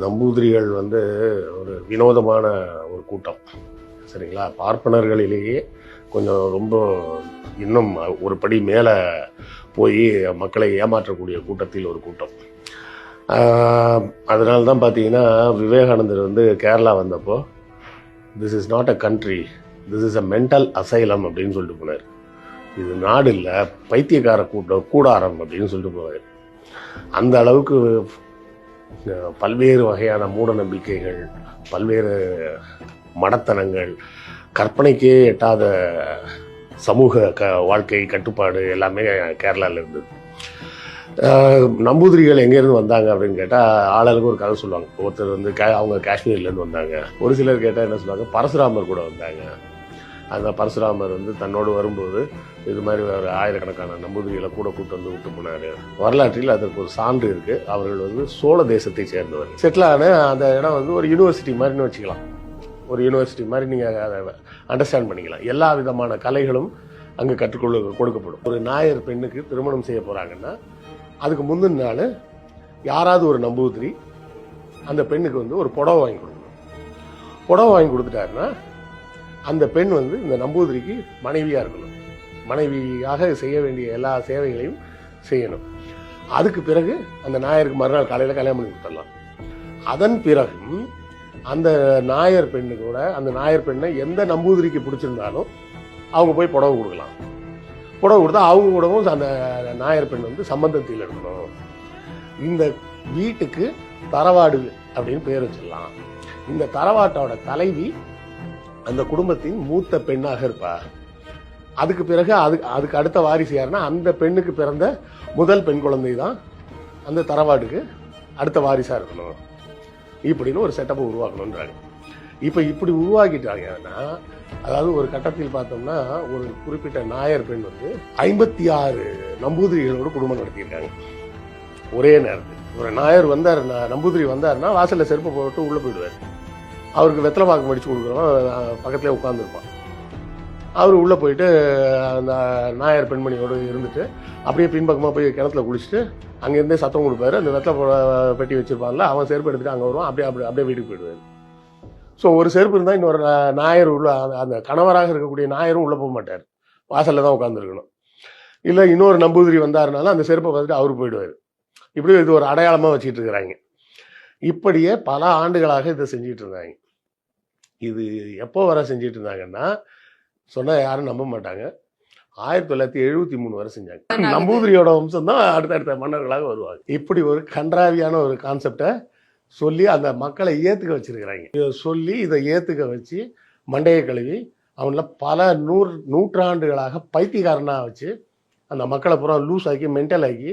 நம்பூதிரிகள் வந்து ஒரு வினோதமான ஒரு கூட்டம். சரிங்களா? பார்ப்பனர்களிலேயே கொஞ்சம் ரொம்ப இன்னும் ஒரு படி மேலே போய் மக்களை ஏமாற்றக்கூடிய கூட்டத்தில் ஒரு கூட்டம். அதனால தான் பார்த்தீங்கன்னா விவேகானந்தர் வந்து கேரளா வந்தப்போ this is not a country this is a mental asylum அப்படின்னு சொல்லிட்டு போனார். இது நாடு இல்லை பைத்தியக்கார கூட்டம் கூடாரம் அப்படின்னு சொல்லிட்டு போவார் அந்த அளவுக்கு பல்வேறு வகையான மூட நம்பிக்கைகள் பல்வேறு மடத்தனங்கள் கற்பனைக்கே எட்டாத சமூக க வாழ்க்கை கட்டுப்பாடு எல்லாமே கேரளாவில் இருந்தது. நம்பூதிரிகள் எங்கேருந்து வந்தாங்க அப்படின்னு கேட்டால் ஆளுக்கு ஒரு கதை சொல்லுவாங்க. ஒருத்தர் வந்து கே அவங்க காஷ்மீர்லேருந்து வந்தாங்க. ஒரு சிலர் கேட்டால் என்ன சொல்லுவாங்க பரசுராமர் கூட வந்தாங்க. அந்த பரசுராமர் வந்து தன்னோடு வரும்போது இது மாதிரி ஒரு ஆயிரக்கணக்கான நம்பூதிரிகளை கூட கூட்டு வந்து விட்டு போனார். வரலாற்றில் அதற்கு ஒரு சான்று இருக்கு. அவர்கள் வந்து சோழ தேசத்தை சேர்ந்தவர். செட்டில் ஆன அந்த இடம் வந்து ஒரு யூனிவர்சிட்டி மாதிரின்னு வச்சுக்கலாம். ஒரு யூனிவர்சிட்டி மாதிரி நீங்கள் அதை அண்டர்ஸ்டாண்ட் பண்ணிக்கலாம். எல்லா விதமான கலைகளும் அங்கே கற்றுக்கொள்ள கொடுக்கப்படும். ஒரு நாயர் பெண்ணுக்கு திருமணம் செய்ய போகிறாங்கன்னா அதுக்கு முந்தின நாள் யாராவது ஒரு நம்பூதிரி அந்த பெண்ணுக்கு வந்து ஒரு புடவை வாங்கி கொடுக்கணும். புடவை வாங்கி கொடுத்துட்டாருன்னா அந்த பெண் வந்து இந்த நம்பூதிரிக்கு மனைவியாக இருக்கணும். மனைவியாக செய்ய வேண்டிய எல்லா சேவைகளையும் செய்யணும். அதுக்கு பிறகு அந்த நாயருக்கு மறுநாள் காலையில் கல்யாணம் பண்ணி கொடுத்துடலாம். அதன் பிறகும் அந்த நாயர் பெண்ணு கூட அந்த நாயர் பெண்ணை எந்த நம்பூதிரிக்கு பிடிச்சிருந்தாலும் அவங்க போய் புடவை கொடுக்கலாம். புடவை கொடுத்தா அவங்க கூடவும் அந்த நாயர் பெண் வந்து சம்பந்தத்தில் இருக்கணும் இந்த வீட்டுக்கு தரவாடு அப்படின்னு பேர் வச்சிடலாம். இந்த தரவாட்டோட தலைவி அந்த குடும்பத்தின் மூத்த பெண்ணாக இருப்பா அதுக்கு பிறகு அது அதுக்கு அடுத்த வாரிசு யாருன்னா அந்த பெண்ணுக்கு பிறந்த முதல் பெண் குழந்தை தான் அந்த தரவாடுக்கு அடுத்த வாரிசா இருக்கணும். இப்படின்னு ஒரு செட்டப்பை உருவாக்கணுன்றாங்க இப்போ இப்படி உருவாக்கிட்டாங்கன்னா அதாவது ஒரு கட்டத்தில் பார்த்தோம்னா ஒரு குறிப்பிட்ட நாயர் பெண் வந்து ஐம்பத்தி ஆறு நம்பூதிரிகளோட குடும்பம் நடத்தியிருக்காங்க. ஒரே நேரத்தில். ஒரு நாயர் வந்தார் நம்பூதிரி வந்தாருன்னா வாசல்ல செருப்பு போட்டு உள்ள போயிடுவார். அவருக்கு வெத்தலை பாக்கு மடிச்சு கொடுக்குறோம் பக்கத்துலேயே உட்காந்துருப்பான் அவர் உள்ளே போயிட்டு அந்த நாயர் பெண்மணியோடு இருந்துட்டு அப்படியே பின்பக்கமாக போய் கிணத்துல குளிச்சுட்டு அங்கேருந்தே சத்தம் கொடுப்பாரு. அந்த வெத்தலை பெட்டி வச்சிருப்பான்ல அவன் செருப்பு எடுத்துகிட்டு அங்கே வருவான். அப்படியே அப்படியே அப்படியே வீட்டுக்கு போயிடுவார். ஸோ ஒரு செருப்பு இருந்தால் இன்னொரு நாயர் உள்ள அந்த- அந்த கணவராக இருக்கக்கூடிய நாயரும் உள்ளே போக மாட்டார். வாசலில் தான் உட்காந்துருக்கணும் இல்லை இன்னொரு நம்பூதிரி வந்தாருனாலும் அந்த செருப்பை பார்த்துட்டு அவர் போயிடுவார். இப்படி இது ஒரு அடையாளமாக வச்சுட்டு இருக்கிறாங்க. இப்படியே பல ஆண்டுகளாக இதை செஞ்சிட்டு இருந்தாங்க. இது எப்போ வர செஞ்சிட்டு இருந்தாங்கன்னா சொன்னா யாரும் நம்ப மாட்டாங்க. ஆயிரத்தி தொள்ளாயிரத்தி எழுபத்தி மூணு வரை செஞ்சாங்க. நம்பூதிரியோட வம்சம் தான் அடுத்தடுத்த மன்னர்களாக வருவாங்க. இப்படி ஒரு கன்றாவியான ஒரு கான்செப்டை சொல்லி அந்த மக்களை ஏத்துக்க வச்சிருக்கிறாங்க. இதை சொல்லி இதை ஏத்துக்க வச்சு மண்டையை கழுவி அவங்கள பல நூறு நூற்றாண்டுகளாக பைத்தியக்காரனா வச்சு அந்த மக்களை பூரா லூஸ் ஆக்கி மென்டல் ஆக்கி